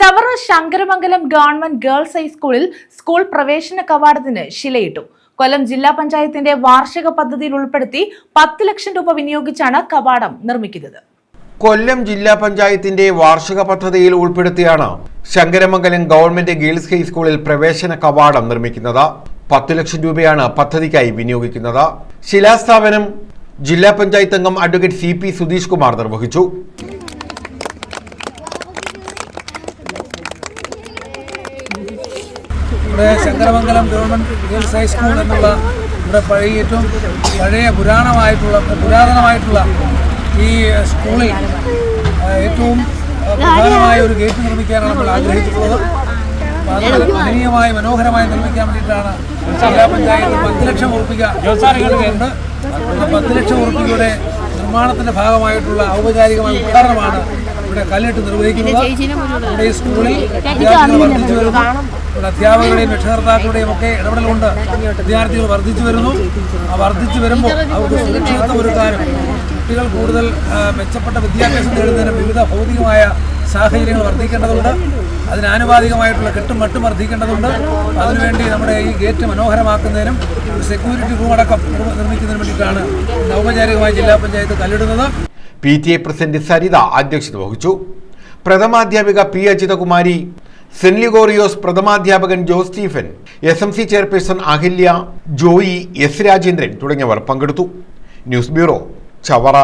Chavara Sankaramangalam government girls ഹൈസ്കൂളിൽ school പ്രവേശന കവാടത്തിന് ശിലയിട്ടു. കൊല്ലം ജില്ലാ പഞ്ചായത്തിന്റെ വാർഷിക പദ്ധതിയിൽ ഉൾപ്പെടുത്തി പത്ത് ലക്ഷം രൂപ വിനിയോഗിച്ചാണ് കവാടം നിർമ്മിക്കുന്നത്. കൊല്ലം ജില്ലാ പഞ്ചായത്തിന്റെ വാർഷിക പദ്ധതിയിൽ ഉൾപ്പെടുത്തിയാണ് ശങ്കരമംഗലം ഗവൺമെന്റ് ഗേൾസ് ഹൈസ്കൂളിൽ പ്രവേശന കവാടം നിർമ്മിക്കുന്നത്. പത്ത് ലക്ഷം രൂപയാണ് പദ്ധതിക്കായി വിനിയോഗിക്കുന്നത്. ശിലാസ്ഥാപനം ജില്ലാ പഞ്ചായത്ത് അംഗം advocate C P Sudheesh Kumar നിർവഹിച്ചു. ഇവിടെ ശങ്കരമംഗലം ഗവൺമെന്റ് ഗേൾസ് ഹൈസ്കൂൾ എന്നുള്ള ഇവിടെ പഴയ ഏറ്റവും പഴയ പുരാണമായിട്ടുള്ള പുരാതനമായിട്ടുള്ള ഈ സ്കൂളിൽ ഏറ്റവും പ്രധാനമായ ഒരു ഗേറ്റ് നിർമ്മിക്കാനാണ് നമ്മൾ ആഗ്രഹിച്ചിട്ടുള്ളത്. അത് മഹനീയമായി മനോഹരമായി നിർമ്മിക്കാൻ വേണ്ടിയിട്ടാണ് ജില്ലാ പഞ്ചായത്ത് പത്ത് ലക്ഷം ഉറപ്പിക്കുന്നുണ്ട് പത്ത് ലക്ഷം ഉറപ്പിക്കയുടെ നിർമ്മാണത്തിന്റെ ഭാഗമായിട്ടുള്ള ഔപചാരികമായ ഉദ്ഘാടനമാണ് ഇവിടെ കല്ലിട്ട് നിർവഹിക്കുന്നത്. ഇവിടെ ഈ സ്കൂളിൽ വിദ്യാർത്ഥികൾ വർദ്ധിച്ചു വരുന്നു. ഇവിടെ അധ്യാപകരുടെയും രക്ഷകർത്താക്കളുടെയും ഒക്കെ ഇടപെടലുകൊണ്ട് വിദ്യാർത്ഥികൾ വർദ്ധിച്ചു വരുന്നു. ആ വർദ്ധിച്ചു വരുമ്പോൾ അവർക്ക് സുരക്ഷിതത്വം ഒരുക്കാനും കുട്ടികൾ കൂടുതൽ മെച്ചപ്പെട്ട വിദ്യാഭ്യാസം നേടുന്നതിനും വിവിധ ഭൗതികമായ സാഹചര്യങ്ങൾ വർദ്ധിക്കേണ്ടതുണ്ട്. അതിനാനുപാതികമായിട്ടുള്ള കെട്ടും മട്ടും വർദ്ധിക്കേണ്ടതുണ്ട്. അതിനുവേണ്ടി നമ്മുടെ ഈ ഗേറ്റ് മനോഹരമാക്കുന്നതിനും സെക്യൂരിറ്റി റൂം അടക്കം നിർമ്മിക്കുന്നതിനും വേണ്ടിയിട്ടാണ് ഔപചാരികമായി ജില്ലാ panchayat കല്ലിടുന്നത് P T A president Saritha അധ്യക്ഷത വഹിച്ചു. പ്രഥമാധ്യാപിക P Ajithakumari saint ലിഗോറിയോസ് പ്രഥമാധ്യാപകൻ Jose Stephen S M C chairperson Ahilya Joy S Rajendran തുടങ്ങിയവർ പങ്കെടുത്തു. News bureau Chavara.